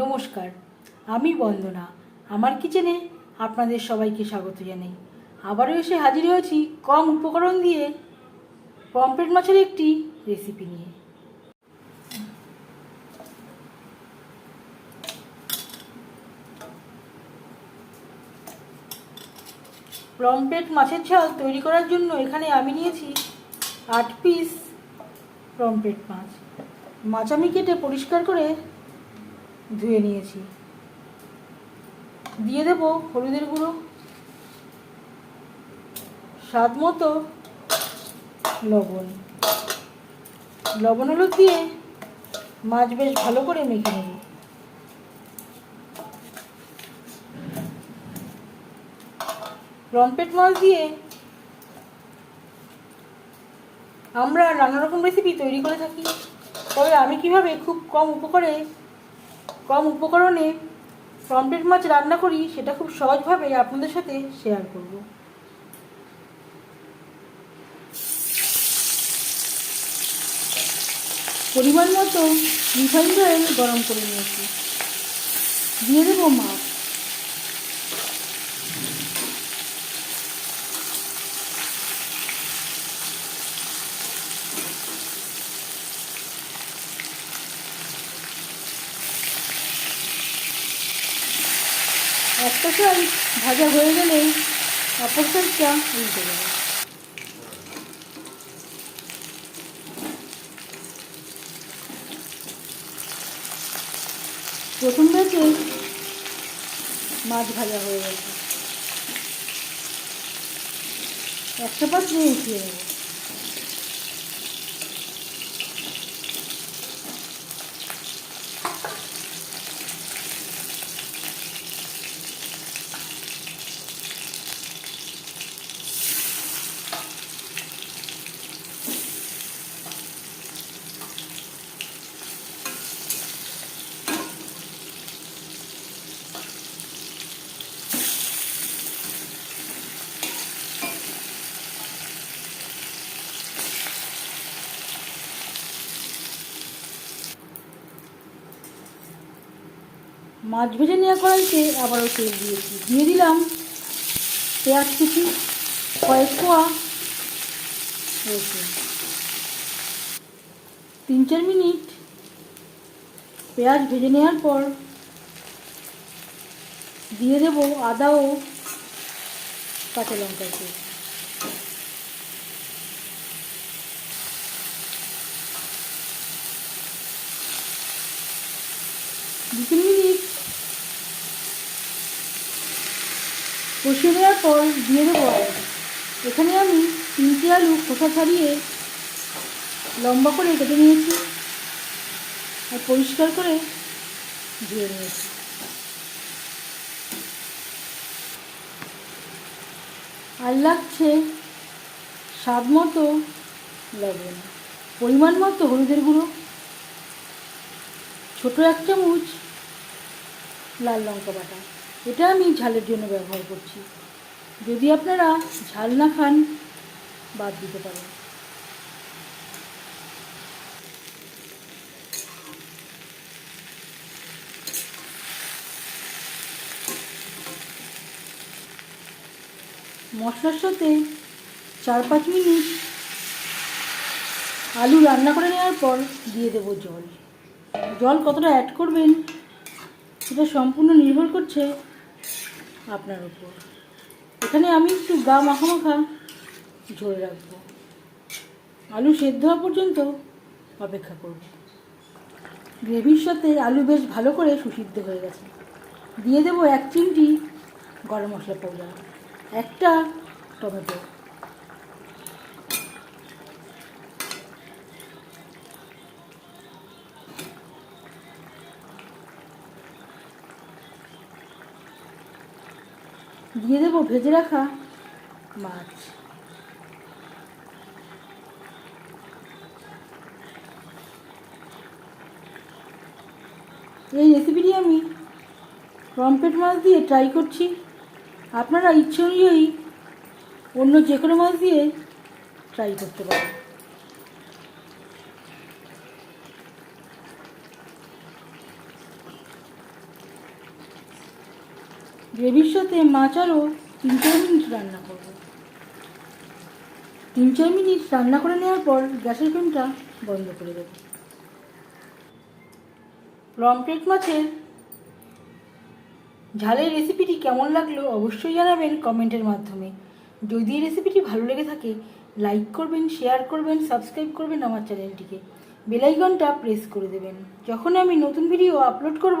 নমস্কার, আমি বন্দনা। আমার কিচেনে আপনাদের সবাইকে স্বাগত জানাই। আবারও এসে হাজির হয়েছি কম উপকরণ দিয়ে পমপ্লেট মাছের একটি রেসিপি নিয়ে। পমপ্লেট মাছের ঝাল তৈরি করার জন্য এখানে আমি নিয়েছি আট পিস পমপ্লেট মাছ। মাছ আমি কেটে পরিষ্কার করে ধুয়ে নিয়েছি। দিয়ে দেব হলুদের গুঁড়ো। স্বাদ মতো লবণ। লবণ হলুদ দিয়ে মাছ বেশ ভালো করে মেখে নেব। রম্পেট মাছ দিয়ে আমরা নানা রকম রেসিপি তৈরি করে থাকি। তবে আমি কীভাবে খুব কম উপকারে কম উপকরণে পমপ্লেট মাছ রান্না করি, সেটা খুব সহজভাবে আপনাদের সাথে শেয়ার করব। পরিমাণ মতো রিফাইন্ড অয়েল গরম করে নিয়েছি। দিয়ে দেবো মাছ। একটা সাইড ভাজা হয়ে গেলে অপর উল্টে দেবো। প্রথম ব্যাচে মাছ ভাজা হয়ে গেছে। একটা পাত্রে উঠিয়ে নেব। মাছ ভেজে নেওয়া কড়াইতে আবারও তেল দিয়েছি। দিয়ে দিলাম পেঁয়াজ কুচি, কয়েক কোয়া তিন চার মিনিট পেঁয়াজ ভেজে নেওয়ার পর দিয়ে দেব আদা ও কাঁচা পেস্ট দু তিন মিনিট কষিয়ে নেওয়ার পর দিয়ে দেবো এখানে আমি তিনটে আলু খোসা ছাড়িয়ে লম্বা করে কেটে নিয়েছি আর পরিষ্কার করে ধুয়ে নিয়েছি। আর লাগছে স্বাদ মতো লবণ, পরিমাণ মতো হলুদের গুঁড়ো, ছোটো এক চামচ লাল লঙ্কা বাটা। এটা আমি ঝালের জন্য ব্যবহার করছি। যদি আপনারা ঝাল না খান, বাদ দিতে পারেন। মশলার সাথে চার পাঁচ মিনিট আলু রান্না করে নেওয়ার পর দিয়ে দেবো জল। জল কতটা অ্যাড করবেন, সেটা সম্পূর্ণ নির্ভর করছে আপনার উপর। এখানে আমি একটু গা মাখা মাখা ঝরে রাখব। আলু সেদ্ধ হওয়া পর্যন্ত অপেক্ষা করব। গ্রেভির সাথে আলু বেশ ভালো করে সুসিদ্ধ হয়ে গেছে। দিয়ে দেবো এক চিমটি গরম মশলা পাউডার, একটা টমেটো। দিয়ে দেবো, ভেজে রাখা। মাছ। এই রেসিপিটি আমি পমপ্লেট মাছ দিয়ে ট্রাই করছি। আপনারা ইচ্ছে অনুযায়ী অন্য যে কোনো মাছ দিয়ে ট্রাই করতে পারেন। গ্রেভির সাথে মাছ আরও তিন চার মিনিট রান্না করব। তিন চার মিনিট রান্না করে নেওয়ার পর গ্যাসের ফ্লেমটা বন্ধ করে দেব। পমফ্রেট মাছের ঝালের রেসিপিটি কেমন লাগল অবশ্যই জানাবেন কমেন্টের মাধ্যমে। যদি রেসিপিটি ভালো লেগে থাকে, লাইক করবেন, শেয়ার করবেন, সাবস্ক্রাইব করবেন আমার চ্যানেলটিকে। বেলাইকনটা প্রেস করে দেবেন। যখন আমি নতুন ভিডিও আপলোড করব